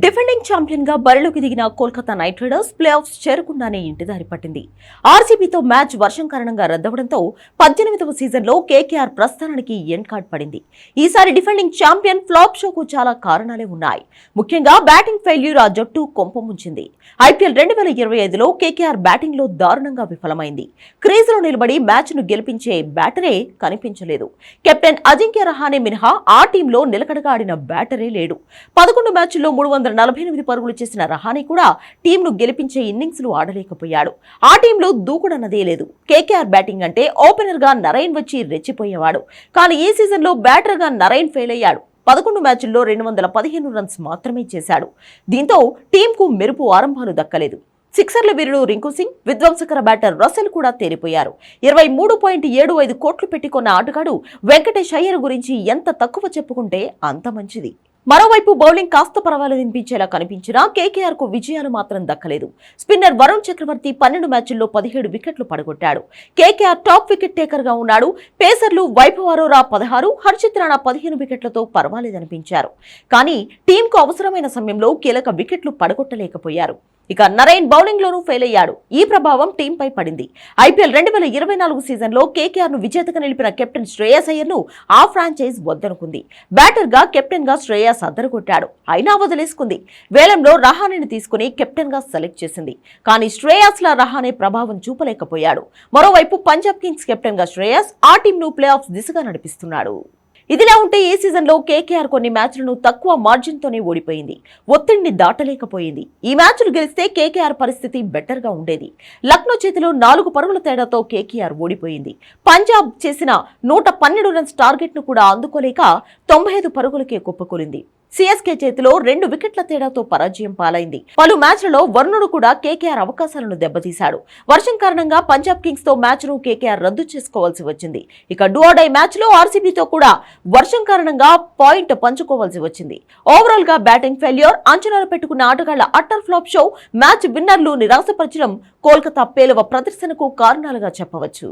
Defending ఛాంపియన్గా బరిలోకి దిగిన Kolkata night riders playoffs చేరకుండానే ఇంటిదారి పట్టింది. ఆర్సీబీతో మ్యాచ్ వర్షం కారణంగా రద్దవడంతో పద్దెనిమిదవ సీజన్లో కేకేఆర్ ప్రస్థానానికి ఎండ్ కార్డ్ పడింది. ఈసారి డిఫెండింగ్ ఛాంపియన్ ఫ్లాప్ షోకు చాలా కారణాలే ఉన్నాయి. ముఖ్యంగా బ్యాటింగ్ ఫెయిల్యూర్ ఆ జట్టు కొంపముంచింది ఐపీఎల్ రెండు వేల ఇరవై ఐదులో కేకేఆర్ బ్యాటింగ్లో దారుణంగా విఫలమైంది. క్రీజులో నిలబడి మ్యాచ్ను గెలిపించే బ్యాటరే కనిపించలేదు. కెప్టెన్ అజింక్య రహానే మినహా ఆ టీంలో నిలకడగా ఆడిన బ్యాటరే లేడు. పదకొండు మ్యాచ్ల్లో మూడు వందల నలభై ఎనిమిది పరుగులు చేసిన రహానే కూడా టీంను గెలిపించే ఇన్నింగ్స్లు ఆడలేకపోయాడు. ఆ టీంలో దూకుడన్నదే లేదు. కేకేఆర్ బ్యాటింగ్ అంటే ఓపెనర్గా నరైన్ వచ్చి రెచ్చిపోయేవాడు. కానీ ఈ సీజన్లో బ్యాటర్గా నరైన్ ఫెయిల్ అయ్యాడు పదకొండు మ్యాచ్ల్లో రెండు వందల పదిహేను రన్స్ మాత్రమే చేశాడు. దీంతో టీంకు మెరుపు ఆరంభాలు దక్కలేదు. సిక్సర్ల వీరుడు రింకు సింగ్ విధ్వంసకర బ్యాటర్ రసెల్ కూడా తేలిపోయారు. ఇరవై మూడు పాయింట్ ఏడు ఐదు కోట్లు పెట్టుకున్న ఆటగాడు వెంకటేష్ అయ్యర్ గురించి ఎంత తక్కువ చెప్పుకుంటే అంత మంచిది. మరోవైపు బౌలింగ్ కాస్త పర్వాలేదనిపించేలా కనిపించినా కేకేఆర్కు విజయాలు మాత్రం దక్కలేదు. స్పిన్నర్ వరుణ్ చక్రవర్తి పన్నెండు మ్యాచ్ల్లో పదిహేడు వికెట్లు పడగొట్టాడు. కేకేఆర్ టాప్ వికెట్ టేకర్గా ఉన్నాడు. పేసర్లు వైభవ్ అరోరా పదహారు హర్షిత్ రాణా పదిహేను వికెట్లతో పర్వాలేదనిపించారు. కానీ టీంకు అవసరమైన సమయంలో కీలక వికెట్లు పడగొట్టలేకపోయారు. ఇక నరైన్ బౌలింగ్ లోనూ ఫెయిల్ అయ్యాడు ఈ ప్రభావం టీంపై పడింది. ఐపీఎల్ రెండు వేల ఇరవై నాలుగు సీజన్లో కేకేఆర్ను విజేతగా నిలిపిన కెప్టెన్ శ్రేయస్ అయ్యర్ను ఆ ఫ్రాంచైజ్ వద్దనుకుంది. బ్యాటర్గా కెప్టెన్గా శ్రేయస్ అద్దరుకొట్టాడు అయినా వదిలేసుకుంది. వేలంలో రహానేని తీసుకుని కెప్టెన్గా సెలెక్ట్ చేసింది. కానీ శ్రేయస్ లా రహానే ప్రభావం చూపలేకపోయాడు. మరోవైపు పంజాబ్ కింగ్స్ కెప్టెన్గా శ్రేయస్ ఆ టీంను ప్లే ఆఫ్ దిశగా నడిపిస్తున్నాడు. ఇదిలా ఉంటే ఈ సీజన్లో కేకేఆర్ కొన్ని మ్యాచ్లను తక్కువ మార్జిన్తోనే ఓడిపోయింది. ఒత్తిడిని దాటలేకపోయింది. ఈ మ్యాచ్లు గెలిస్తే కేకేఆర్ పరిస్థితి బెటర్గా ఉండేది. లక్నో చేతిలో నాలుగు పరుగుల తేడాతో కేకేఆర్ ఓడిపోయింది. పంజాబ్ చేసిన నూట పన్నెండు రన్స్ టార్గెట్ను కూడా అందుకోలేక తొంభై ఐదు పరుగులకే కుప్పకూలింది. సిఎస్కే చేతిలో రెండు వికెట్ల తేడాతో పరాజయం పాలైంది. పలు మ్యాచ్లలో వరుణుడు కూడా కేకేఆర్ అవకాశాలను దెబ్బతీశాడు. వర్షం కారణంగా పంజాబ్ కింగ్స్తో మ్యాచ్ను కేకేఆర్ రద్దు చేసుకోవాల్సి వచ్చింది. ఇక డూఆడై మ్యాచ్లో ఆర్సీబీతో కూడా వర్షం కారణంగా పాయింట్ పంచుకోవాల్సి వచ్చింది. ఓవరాల్గా బ్యాటింగ్ ఫెయిల్యూర్ అంచనాలు పెట్టుకున్న ఆటగాళ్ళ అట్టర్ ఫ్లాప్ షో మ్యాచ్ విన్నర్లు నిరాశపరచడం కోల్కతా పేలవ ప్రదర్శనకు కారణాలుగా చెప్పవచ్చు.